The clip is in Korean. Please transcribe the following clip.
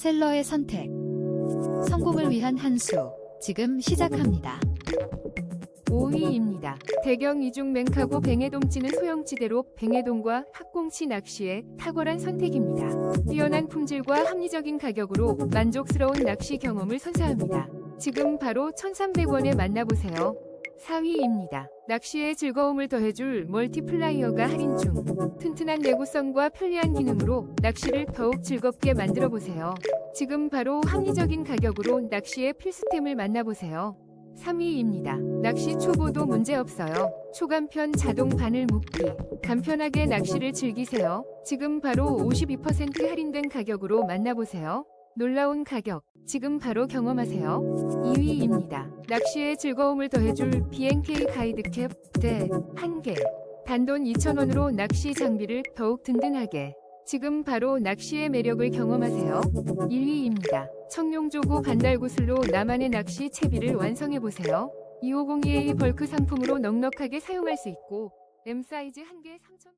셀러의 선택. 성공을 위한 한 수. 지금 시작합니다. 5위입니다. 대경 이중 맹카고 뱅에돔치는 소형치대로 뱅에돔과 학꽁치 낚시에 탁월한 선택입니다. 뛰어난 품질과 합리적인 가격으로 만족스러운 낚시 경험을 선사합니다. 지금 바로 1,300원에 만나보세요. 4위입니다. 낚시의 즐거움을 더해줄 멀티플라이어가 할인 중. 튼튼한 내구성과 편리한 기능으로 낚시를 더욱 즐겁게 만들어 보세요. 지금 바로 합리적인 가격으로 낚시의 필수템을 만나보세요. 3위입니다. 낚시 초보도 문제없어요. 초간편 자동 바늘 묶기. 간편하게 낚시를 즐기세요. 지금 바로 52% 할인된 가격으로 만나보세요. 놀라운 가격. 지금 바로 경험하세요. 2위입니다. 낚시의 즐거움을 더해줄 BNK 가이드캡 대 1개. 단돈 2,000원으로 낚시 장비를 더욱 든든하게. 지금 바로 낚시의 매력을 경험하세요. 1위입니다. 청룡조고 반달구슬로 나만의 낚시 채비를 완성해보세요. 2502A 벌크 상품으로 넉넉하게 사용할 수 있고 M 사이즈 1개 3,000